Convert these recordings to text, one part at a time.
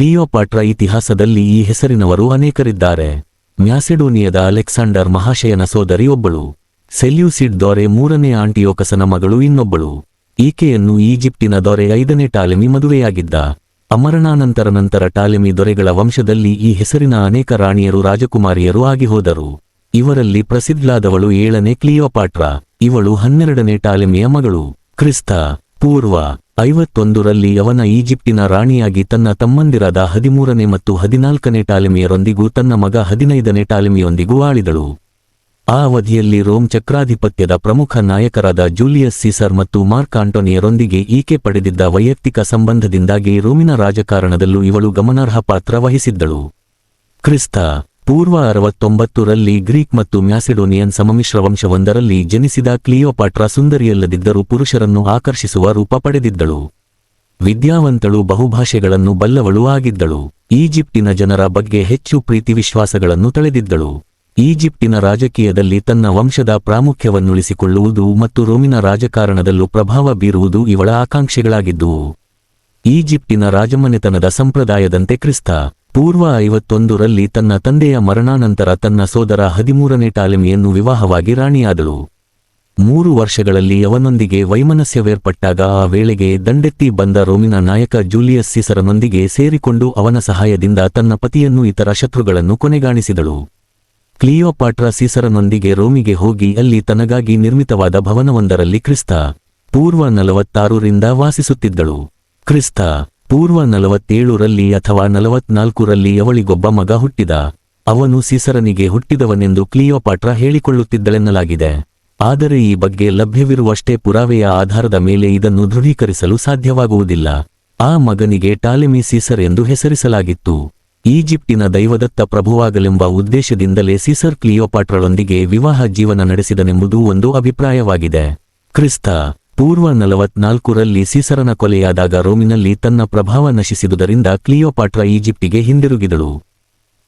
ಕ್ಲಿಯೋಪಾಟ್ರ ಇತಿಹಾಸದಲ್ಲಿ ಈ ಹೆಸರಿನವರು ಅನೇಕರಿದ್ದಾರೆ. ಮ್ಯಾಸಿಡೋನಿಯದ ಅಲೆಕ್ಸಾಂಡರ್ ಮಹಾಶಯನ ಸೋದರಿ ಒಬ್ಬಳು ಸೆಲ್ಯೂಸಿಡ್ ದೊರೆ ಮೂರನೇ ಆಂಟಿಯೋಕಸನ ಮಗಳು ಇನ್ನೊಬ್ಬಳು. ಈಕೆಯನ್ನು ಈಜಿಪ್ಟಿನ ದೊರೆ ಐದನೇ ಟಾಲೆಮಿ ಮದುವೆಯಾಗಿದ್ದ. ಅಮರಣಾನಂತರ ನಂತರ ಟಾಲೆಮಿ ದೊರೆಗಳ ವಂಶದಲ್ಲಿ ಈ ಹೆಸರಿನ ಅನೇಕ ರಾಣಿಯರು ರಾಜಕುಮಾರಿಯರು ಆಗಿಹೋದರು ಇವರಲ್ಲಿ ಪ್ರಸಿದ್ಧಳಾದವಳು ಏಳನೇ ಕ್ಲಿಯೋಪಾಟ್ರ. ಇವಳು ಹನ್ನೆರಡನೇ ಟಾಲೆಮಿಯ ಮಗಳು. ಕ್ರಿಸ್ತ, ಪೂರ್ವ ಐವತ್ತೊಂದರಲ್ಲಿ ಅವನ ಈಜಿಪ್ಟಿನ ರಾಣಿಯಾಗಿ ತನ್ನ ತಮ್ಮಂದಿರಾದ ಹದಿಮೂರನೇ ಮತ್ತು ಹದಿನಾಲ್ಕನೇ ಟಾಲಿಮಿಯರೊಂದಿಗೂ ತನ್ನ ಮಗ ಹದಿನೈದನೇ ಟಾಲಿಮಿಯೊಂದಿಗೂ ಆಳಿದಳು. ಆ ಅವಧಿಯಲ್ಲಿ ರೋಮ್ ಚಕ್ರಾಧಿಪತ್ಯದ ಪ್ರಮುಖ ನಾಯಕರಾದ ಜೂಲಿಯಸ್ ಸೀಸರ್ ಮತ್ತು ಮಾರ್ಕ್ ಆಂಟೋನಿಯರೊಂದಿಗೆ ಈಕೆ ಪಡೆದಿದ್ದ ವೈಯಕ್ತಿಕ ಸಂಬಂಧದಿಂದಾಗಿ ರೋಮಿನ ರಾಜಕಾರಣದಲ್ಲೂ ಇವಳು ಗಮನಾರ್ಹ ಪಾತ್ರ ವಹಿಸಿದ್ದಳು. ಕ್ರಿಸ್ತ ಪೂರ್ವ ಅರವತ್ತೊಂಬತ್ತರಲ್ಲಿ ಗ್ರೀಕ್ ಮತ್ತು ಮ್ಯಾಸಿಡೋನಿಯನ್ ಸಮಮಿಶ್ರ ವಂಶವೊಂದರಲ್ಲಿ ಜನಿಸಿದ ಕ್ಲಿಯೋಪಾಟ್ರಾ ಸುಂದರಿಯಲ್ಲದಿದ್ದರೂ ಪುರುಷರನ್ನು ಆಕರ್ಷಿಸುವ ರೂಪ ಪಡೆದಿದ್ದಳು. ವಿದ್ಯಾವಂತಳು ಬಹುಭಾಷೆಗಳನ್ನು ಬಲ್ಲವಳು ಆಗಿದ್ದಳು. ಈಜಿಪ್ಟಿನ ಜನರ ಬಗ್ಗೆ ಹೆಚ್ಚು ಪ್ರೀತಿ ವಿಶ್ವಾಸಗಳನ್ನು ತಳೆದಿದ್ದಳು. ಈಜಿಪ್ಟಿನ ರಾಜಕೀಯದಲ್ಲಿ ತನ್ನ ವಂಶದ ಪ್ರಾಮುಖ್ಯವನ್ನುಳಿಸಿಕೊಳ್ಳುವುದು ಮತ್ತು ರೋಮಿನ ರಾಜಕಾರಣದಲ್ಲೂ ಪ್ರಭಾವ ಬೀರುವುದು ಇವಳ ಆಕಾಂಕ್ಷೆಗಳಾಗಿದ್ದುವು. ಈಜಿಪ್ಟಿನ ರಾಜಮನೆತನದ ಸಂಪ್ರದಾಯದಂತೆ ಕ್ರಿಸ್ತ. ಪೂರ್ವ ಐವತ್ತೊಂದರಲ್ಲಿ ತನ್ನ ತಂದೆಯ ಮರಣಾನಂತರ ತನ್ನ ಸೋದರ ಹದಿಮೂರನೇ ಟಾಲೆಮಿಯನ್ನು ವಿವಾಹವಾಗಿ ರಾಣಿಯಾದಳು. ಮೂರು ವರ್ಷಗಳಲ್ಲಿ ಅವನೊಂದಿಗೆ ವೈಮನಸ್ಯವೇರ್ಪಟ್ಟಾಗ ಆ ವೇಳೆಗೆ ದಂಡೆತ್ತಿ ಬಂದ ರೋಮಿನ ನಾಯಕ ಜೂಲಿಯಸ್ ಸೀಸರನೊಂದಿಗೆ ಸೇರಿಕೊಂಡು ಅವನ ಸಹಾಯದಿಂದ ತನ್ನ ಪತಿಯನ್ನು ಇತರ ಶತ್ರುಗಳನ್ನು ಕೊನೆಗಾಣಿಸಿದಳು. ಕ್ಲಿಯೋಪಾಟ್ರ ಸೀಸರನೊಂದಿಗೆ ರೋಮಿಗೆ ಹೋಗಿ ಅಲ್ಲಿ ತನಗಾಗಿ ನಿರ್ಮಿತವಾದ ಭವನವೊಂದರಲ್ಲಿ ಕ್ರಿಸ್ತ. ಪೂರ್ವ ನಲವತ್ತಾರರಿಂದ ವಾಸಿಸುತ್ತಿದ್ದಳು. ಕ್ರಿಸ್ತ ಪೂರ್ವ ನಲವತ್ತೇಳರಲ್ಲಿ ಅಥವಾ ನಲವತ್ನಾಲ್ಕರಲ್ಲಿ ಅವಳಿಗೊಬ್ಬ ಮಗ ಹುಟ್ಟಿದ. ಅವನು ಸಿಸರನಿಗೆ ಹುಟ್ಟಿದವನೆಂದು ಕ್ಲಿಯೋಪಾಟ್ರ ಹೇಳಿಕೊಳ್ಳುತ್ತಿದ್ದಳೆನ್ನಲಾಗಿದೆ. ಆದರೆ ಈ ಬಗ್ಗೆ ಲಭ್ಯವಿರುವಷ್ಟೇ ಪುರಾವೆಯ ಆಧಾರದ ಮೇಲೆ ಇದನ್ನು ದೃಢೀಕರಿಸಲು ಸಾಧ್ಯವಾಗುವುದಿಲ್ಲ. ಆ ಮಗನಿಗೆ ಟಾಲೆಮಿ ಸೀಸರ್ ಎಂದು ಹೆಸರಿಸಲಾಗಿತ್ತು. ಈಜಿಪ್ಟಿನ ದೈವದತ್ತ ಪ್ರಭುವಾಗಲೆಂಬ ಉದ್ದೇಶದಿಂದಲೇ ಸೀಸರ್ ಕ್ಲಿಯೋಪಾಟ್ರರೊಂದಿಗೆ ವಿವಾಹ ಜೀವನ ನಡೆಸಿದನೆಂಬುದು ಒಂದು ಅಭಿಪ್ರಾಯವಾಗಿದೆ. ಕ್ರಿಸ್ತ ಪೂರ್ವ ನಲವತ್ನಾಲ್ಕರಲ್ಲಿ ಸೀಸರನ ಕೊಲೆಯಾದಾಗ ರೋಮಿನಲ್ಲಿ ತನ್ನ ಪ್ರಭಾವ ನಶಿಸಿದುದರಿಂದ ಕ್ಲಿಯೋಪಾಟ್ರಾ ಈಜಿಪ್ಟಿಗೆ ಹಿಂದಿರುಗಿದಳು.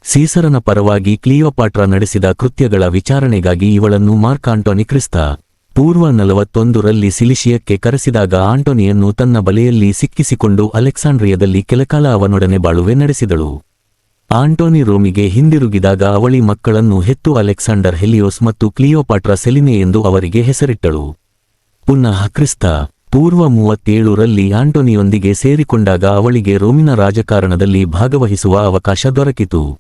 ಸೀಸರನ ಪರವಾಗಿ ಕ್ಲಿಯೋಪಾಟ್ರಾ ನಡೆಸಿದ ಕೃತ್ಯಗಳ ವಿಚಾರಣೆಗಾಗಿ ಇವಳನ್ನು ಮಾರ್ಕ್ ಆಂಟೋನಿ ಕ್ರಿಸ್ತ, ಪೂರ್ವ ನಲವತ್ತೊಂದರಲ್ಲಿ ಸಿಲಿಶಿಯಕ್ಕೆ ಕರೆಸಿದಾಗ ಆಂಟೋನಿಯನ್ನು ತನ್ನ ಬಲೆಯಲ್ಲಿ ಸಿಕ್ಕಿಸಿಕೊಂಡು ಅಲೆಕ್ಸಾಂಡ್ರಿಯದಲ್ಲಿ ಕೆಲಕಾಲ ಅವನೊಡನೆ ಬಾಳುವೆ ನಡೆಸಿದಳು. ಆಂಟೋನಿ ರೋಮಿಗೆ ಹಿಂದಿರುಗಿದಾಗ ಅವಳಿ ಮಕ್ಕಳನ್ನು ಹೆತ್ತು ಅಲೆಕ್ಸಾಂಡರ್ ಹೆಲಿಯೋಸ್ ಮತ್ತು ಕ್ಲಿಯೋಪಾಟ್ರಾ ಸೆಲಿನೆ ಎಂದು ಅವರಿಗೆ ಹೆಸರಿಟ್ಟಳು. ಪುನಃ ಕ್ರಿಸ್ತ. ಪೂರ್ವ ಮೂವತ್ತೇಳರಲ್ಲಿ ಆಂಟೋನಿಯೊಂದಿಗೆ ಸೇರಿಕೊಂಡಾಗ ಅವಳಿಗೆ ರೋಮಿನ ರಾಜಕಾರಣದಲ್ಲಿ ಭಾಗವಹಿಸುವ ಅವಕಾಶ ದೊರಕಿತು.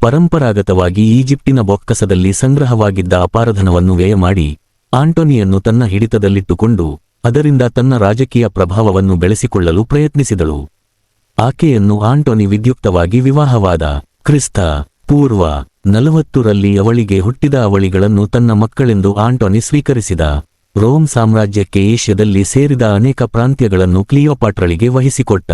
ಪರಂಪರಾಗತವಾಗಿ ಈಜಿಪ್ಟಿನ ಬೊಕ್ಕಸದಲ್ಲಿ ಸಂಗ್ರಹವಾಗಿದ್ದ ಅಪಾರಧನವನ್ನು ವ್ಯಯ ಮಾಡಿ, ಆಂಟೋನಿಯನ್ನು ತನ್ನ ಹಿಡಿತದಲ್ಲಿಟ್ಟುಕೊಂಡು, ಅದರಿಂದ ತನ್ನ ರಾಜಕೀಯ ಪ್ರಭಾವವನ್ನು ಬೆಳೆಸಿಕೊಳ್ಳಲು ಪ್ರಯತ್ನಿಸಿದಳು. ಆಕೆಯನ್ನು ಆಂಟೋನಿ ವಿದ್ಯುಕ್ತವಾಗಿ ವಿವಾಹವಾದ ಕ್ರಿಸ್ತ, ಪೂರ್ವ ನಲವತ್ತರಲ್ಲಿ ಅವಳಿಗೆ ಹುಟ್ಟಿದ ಅವಳಿಗಳನ್ನು ತನ್ನ ಮಕ್ಕಳೆಂದು ಆಂಟೋನಿ ಸ್ವೀಕರಿಸಿದ. ರೋಮ್ ಸಾಮ್ರಾಜ್ಯಕ್ಕೆ ಏಷ್ಯಾದಲ್ಲಿ ಸೇರಿದ ಅನೇಕ ಪ್ರಾಂತ್ಯಗಳನ್ನು ಕ್ಲಿಯೋಪಾಟ್ರಳಿಗೆ ವಹಿಸಿಕೊಟ್ಟ.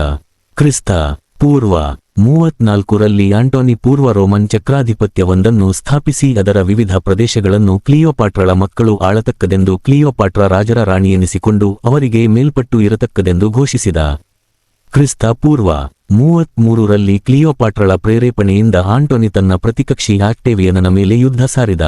ಕ್ರಿಸ್ತ ಪೂರ್ವ ಮೂವತ್ನಾಲ್ಕರಲ್ಲಿ ಆಂಟೋನಿ ಪೂರ್ವ ರೋಮನ್ ಚಕ್ರಾಧಿಪತ್ಯವೊಂದನ್ನು ಸ್ಥಾಪಿಸಿ ಅದರ ವಿವಿಧ ಪ್ರದೇಶಗಳನ್ನು ಕ್ಲಿಯೋಪಾಟ್ರಳ ಮಕ್ಕಳು ಆಳತಕ್ಕದೆಂದು ಕ್ಲಿಯೋಪಾಟ್ರ ರಾಜರ ರಾಣಿ ಎನಿಸಿಕೊಂಡು ಅವರಿಗೆ ಮೇಲ್ಪಟ್ಟು ಇರತಕ್ಕದೆಂದು ಘೋಷಿಸಿದ. ಕ್ರಿಸ್ತ ಪೂರ್ವ ಮೂವತ್ಮೂರರಲ್ಲಿ ಕ್ಲಿಯೋಪಾಟ್ರಳ ಪ್ರೇರೇಪಣೆಯಿಂದ ಆಂಟೋನಿ ತನ್ನ ಪ್ರತಿಕಕ್ಷಿ ಆಕ್ಟೇವಿಯನನ ಮೇಲೆ ಯುದ್ಧ ಸಾರಿದ.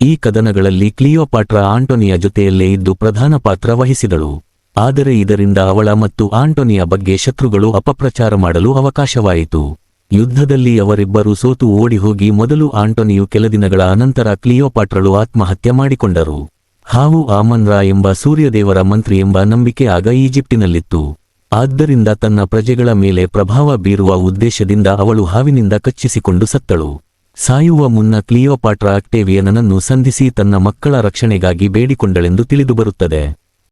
ಈ ಕದನಗಳಲ್ಲಿ ಕ್ಲಿಯೋಪಾಟ್ರಾ ಆಂಟೋನಿಯ ಜೊತೆಯಲ್ಲೇ ಇದ್ದು ಪ್ರಧಾನ ಪಾತ್ರ ವಹಿಸಿದಳು. ಆದರೆ ಇದರಿಂದ ಅವಳ ಮತ್ತು ಆಂಟೋನಿಯ ಬಗ್ಗೆ ಶತ್ರುಗಳು ಅಪಪ್ರಚಾರ ಮಾಡಲು ಅವಕಾಶವಾಯಿತು. ಯುದ್ಧದಲ್ಲಿ ಅವರಿಬ್ಬರು ಸೋತು ಓಡಿಹೋಗಿ ಮೊದಲು ಆಂಟೋನಿಯು ಕೆಲ ದಿನಗಳ ಅನಂತರ ಕ್ಲಿಯೋಪಾಟ್ರಳು ಆತ್ಮಹತ್ಯೆ ಮಾಡಿಕೊಂಡರು. ಹಾವು ಆಮನ್ರಾ ಎಂಬ ಸೂರ್ಯದೇವರ ಮಂತ್ರಿ ಎಂಬ ನಂಬಿಕೆ ಆಗ ಈಜಿಪ್ಟಿನಲ್ಲಿತ್ತು. ಆದ್ದರಿಂದ ತನ್ನ ಪ್ರಜೆಗಳ ಮೇಲೆ ಪ್ರಭಾವ ಬೀರುವ ಉದ್ದೇಶದಿಂದ ಅವಳು ಹಾವಿನಿಂದ ಕಚ್ಚಿಸಿಕೊಂಡು ಸತ್ತಳು. ಸಾಯುವ ಮುನ್ನ ಕ್ಲಿಯೋಪಾಟ್ರಾ ಅಕ್ಟೇವಿಯನನನ್ನು ಸಂಧಿಸಿ ತನ್ನ ಮಕ್ಕಳ ರಕ್ಷಣೆಗಾಗಿ ಬೇಡಿಕೊಂಡಳೆಂದು ತಿಳಿದುಬರುತ್ತದೆ.